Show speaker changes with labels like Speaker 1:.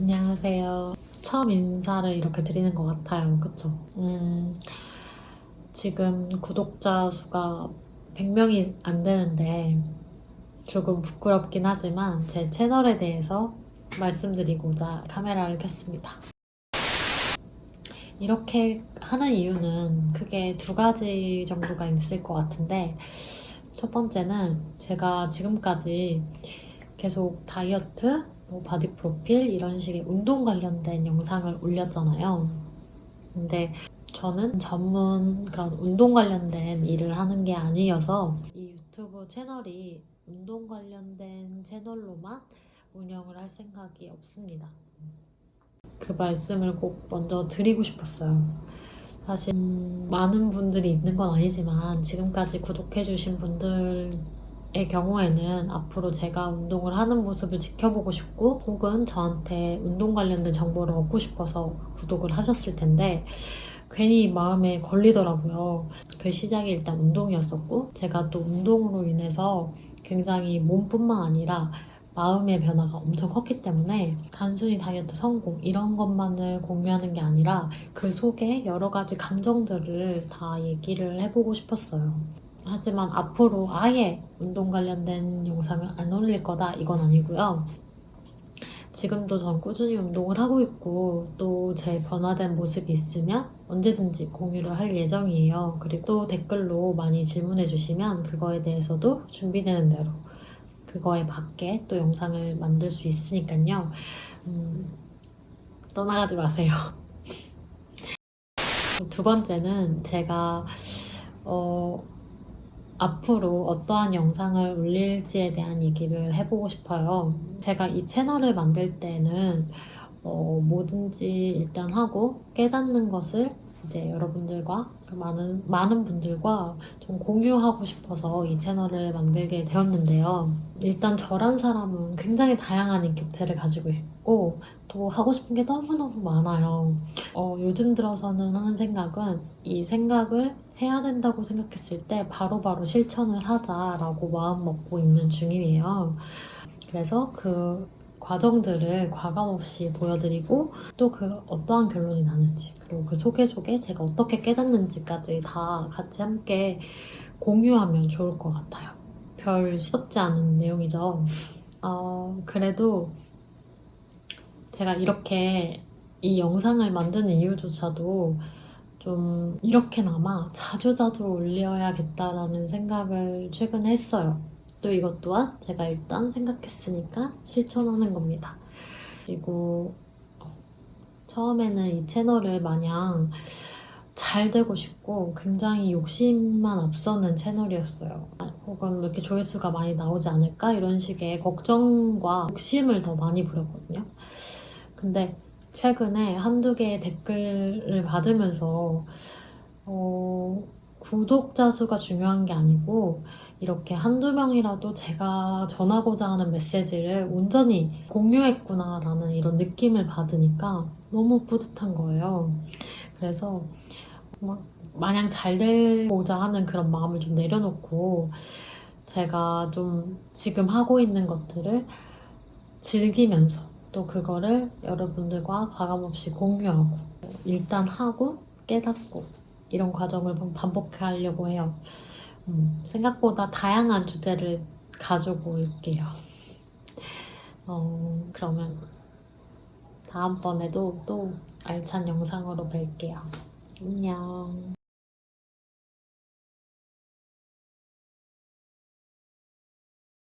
Speaker 1: 안녕하세요. 처음 인사를 이렇게 드리는 것 같아요. 그쵸? 음, 지금 구독자 수가 100명이 안 되는데 조금 부끄럽긴 하지만 제 채널에 대해서 말씀드리고자 카메라를 켰습니다. 이렇게 하는 이유는 크게 두 가지 정도가 있을 것 같은데 첫 번째는 제가 지금까지 계속 다이어트, 뭐 바디 프로필 이런 식의 운동 관련된 영상을 올렸잖아요. 근데 저는 전문 그런 운동 관련된 일을 하는 게 아니어서 이 유튜브 채널이 운동 관련된 채널로만 운영을 할 생각이 없습니다. 그 말씀을 꼭 먼저 드리고 싶었어요. 사실 음, 많은 분들이 있는 건 아니지만 지금까지 구독해주신 분들 의 경우에는 앞으로 제가 운동을 하는 모습을 지켜보고 싶고 혹은 저한테 운동 관련된 정보를 얻고 싶어서 구독을 하셨을 텐데 괜히 마음에 걸리더라고요. 그 시작이 일단 운동이었었고 제가 또 운동으로 인해서 굉장히 몸뿐만 아니라 마음의 변화가 엄청 컸기 때문에 단순히 다이어트 성공 이런 것만을 공유하는 게 아니라 그 속에 여러 가지 감정들을 다 얘기를 해보고 싶었어요. 하지만 앞으로 아예 운동 관련된 영상을 안 올릴 거다 이건 아니고요. 지금도 전 꾸준히 운동을 하고 있고 또 제 변화된 모습이 있으면 언제든지 공유를 할 예정이에요. 그리고 또 댓글로 많이 질문해 주시면 그거에 대해서도 준비되는 대로 그거에 맞게 또 영상을 만들 수 있으니까요. 음, 떠나가지 마세요. 두 번째는 제가 어, 앞으로 어떠한 영상을 올릴지에 대한 얘기를 해보고 싶어요. 제가 이 채널을 만들 때는 어, 뭐든지 일단 하고 깨닫는 것을 이제 여러분들과 그 많은 많은 분들과 좀 공유하고 싶어서 이 채널을 만들게 되었는데요. 일단 저란 사람은 굉장히 다양한 인격체를 가지고 있고 또 하고 싶은 게 너무너무 많아요. 어, 요즘 들어서는 하는 생각은 이 생각을 해야 된다고 생각했을 때 바로바로 실천을 하자라고 마음 먹고 있는 중이에요. 그래서 그 과정들을 과감 없이 보여드리고 또 그 어떠한 결론이 나는지 그리고 그 속에 속에 제가 어떻게 깨닫는지까지 다 같이 함께 공유하면 좋을 것 같아요. 별 시덥지 않은 내용이죠. 어, 그래도 제가 이렇게 이 영상을 만드는 이유조차도 좀 이렇게나마 자주자주 올려야겠다라는 생각을 최근에 했어요. 또 이것 또한 제가 일단 생각했으니까 실천하는 겁니다. 그리고 어, 처음에는 이 채널을 마냥 잘 되고 싶고 굉장히 욕심만 앞서는 채널이었어요. 혹은 이렇게 조회수가 많이 나오지 않을까 이런 식의 걱정과 욕심을 더 많이 부렸거든요. 근데 최근에 한두 개의 댓글을 받으면서 어, 구독자 수가 중요한 게 아니고 이렇게 한두 명이라도 제가 전하고자 하는 메시지를 온전히 공유했구나라는 이런 느낌을 받으니까 너무 뿌듯한 거예요. 그래서 막 마냥 잘 되고자 하는 그런 마음을 좀 내려놓고 제가 좀 지금 하고 있는 것들을 즐기면서 또 그거를 여러분들과 과감없이 공유하고 일단 하고 깨닫고 이런 과정을 반복하려고 해요. 음, 생각보다 다양한 주제를 가지고 올게요. 어, 그러면 다음번에도 또 알찬 영상으로 뵐게요. 안녕.